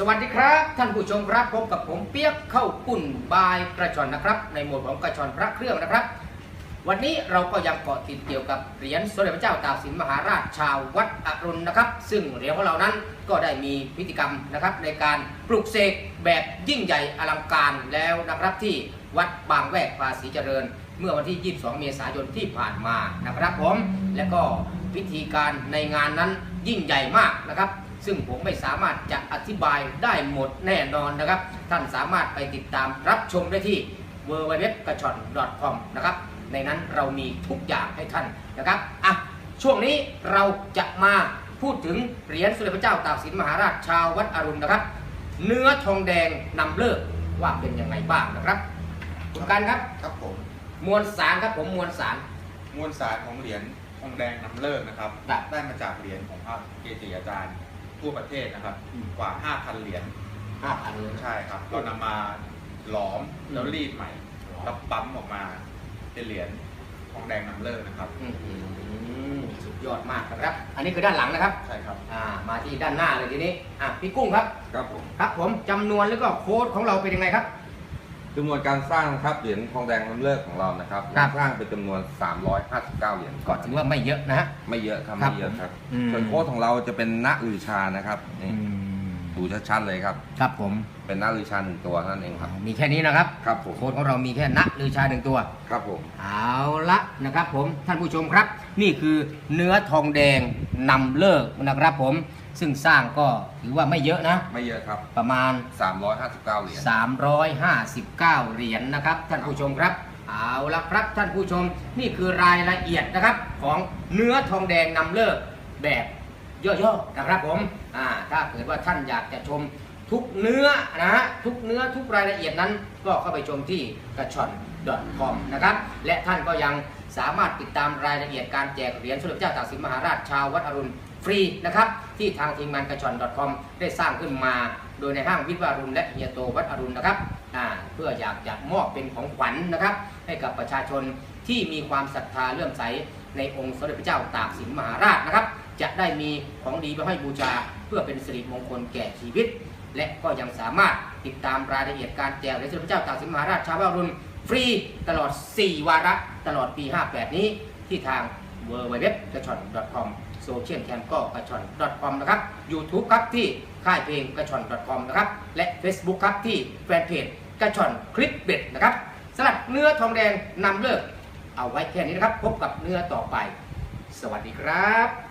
สวัสดีครับท่านผู้ชมครับพบกับผมเปียกเข้าปุ่นบายกระชอนนะครับ ในหมวดของกระชอนพระเครื่องนะครับ วันนี้เราก็ยังเกาะติดเกี่ยวกับเหรียญสมเด็จพระเจ้าตากสินมหาราชชาววัดอรุณนะครับ ซึ่งเหรียญของเรานั้นก็ได้มีพิธีกรรมนะครับ ในการปลุกเสกแบบยิ่งใหญ่อลังการแล้วนะครับที่วัดบางแวกภาษีเจริญ เมื่อวันที่ 22 เมษายนที่ผ่านมานะครับผมและก็พิธีการในงานนั้นยิ่งใหญ่มากนะครับ ซึ่งผมไม่สามารถจะอธิบายได้หมดแน่นอนนะครับ ท่านสามารถไปติดตามรับชมได้ที่ w w w กระชอน .com นะครับ ในนั้นเรามีทุกอย่างให้ท่านนะครับอะช่วงนี้เราจะมาพูดถึงเหรียญสมเด็จพระเจ้าตากสินมหาราชชาววัดอรุณนะครับ เนื้อทองแดงนำเลิกว่าเป็นยังไงบ้างนะครับคุณการครับครับผมมวลสารครับผมมวลสารมวลสารของเหรียญทองแดงนำเลิกนะครับครับได้มาจากเหรียญของพระเกจิอาจารย์ ทั่วประเทศนะครับ อืม กว่า 5,000 เหรียญห้าพันเลยใช่ครับเรานำมาหลอมอืมแล้วรีดใหม่แล้วปั๊มออกมาเป็นเหรียญทองแดงนำเลิกนะครับ อื้อหือสุดยอดมากนะครับ อันนี้คือด้านหลังนะครับ ใช่ครับ อ่า มาที่ด้านหน้าเลยทีนี้ อะ พี่กุ้งครับ ครับผม ครับผมจำนวนแล้วก็โค้ดของเราเป็นยังไงครับ จำนวนการสร้างนะครับเหรียญทองแดงน้ำเลิกของเรานะครับครับสร้างเป็นจำนวน 359 เหรียญก็ถือว่าไม่เยอะนะฮะ ไม่เยอะครับครับไม่เยอะครับอืม ส่วนโค้ดของเราจะเป็นณลือชานะครับนี่ดูชัดๆเลยครับ ครับผมเป็นณลือชาหนึ่งตัวเท่านั้นเองครับ มีแค่นี้นะครับ ครับผมโค้ดของเรามีแค่ณลือชาหนึ่งตัว ครับผม เอาละนะครับผมท่านผู้ชมครับ นี่คือเนื้อทองแดง นำเลิกนะครับผม ซึ่งสร้างก็ถือว่าไม่เยอะนะ ไม่เยอะครับ ประมาณ 359 เหรียญ 359 เหรียญนะครับ ท่านผู้ชมครับ เอาละครับท่านผู้ชมนี่คือรายละเอียดนะครับของเนื้อทองแดงนำเลิกแบบย่อๆนะครับผมอ่าถ้าเกิดว่าท่านอยากจะชมทุกเนื้อนะฮะทุกเนื้อทุกรายละเอียดนั้นก็เข้าไปชมที่กระชอน .com นะครับและท่านก็ยัง สามารถติดตามรายละเอียดการแจกเหรียญสมเด็จเจ้าตากสินมหาราชชาววัดอรุณฟรีนะครับที่ทางทีมงานกระชอน .com ได้สร้างขึ้นมา โดยในห้างวิทย์วารุณและเฮียโตวัดอรุณนะครับเพื่ออยากจะมอบเป็นของขวัญนะครับ ให้กับประชาชนที่มีความศรัทธาเลื่อมใสในองค์สมเด็จพระเจ้าตากสินมหาราชนะครับ จะได้มีของดีไปให้บูชา เพื่อเป็นสิริมงคลแก่ชีวิต และก็ยังสามารถติดตามรายละเอียดการแจกเหรียญสมเด็จพระเจ้าตากสินมหาราชชาววัดอรุณ ฟรีตลอด 4 วาระตลอดปี 58 นี้ที่ทาง w w w กระชอน .com โซเชียลแคมก็กระชอน .com นะครับ YouTube ครับที่ค่ายเพลงกระชอน .com นะครับและ Facebook ครับที่แฟนเพจกระชอนคลิปเบ็ดนะครับสำหรับเนื้อทองแดงนำเลิก เอาไว้แค่นี้นะครับ พบกับเนื้อต่อไป สวัสดีครับ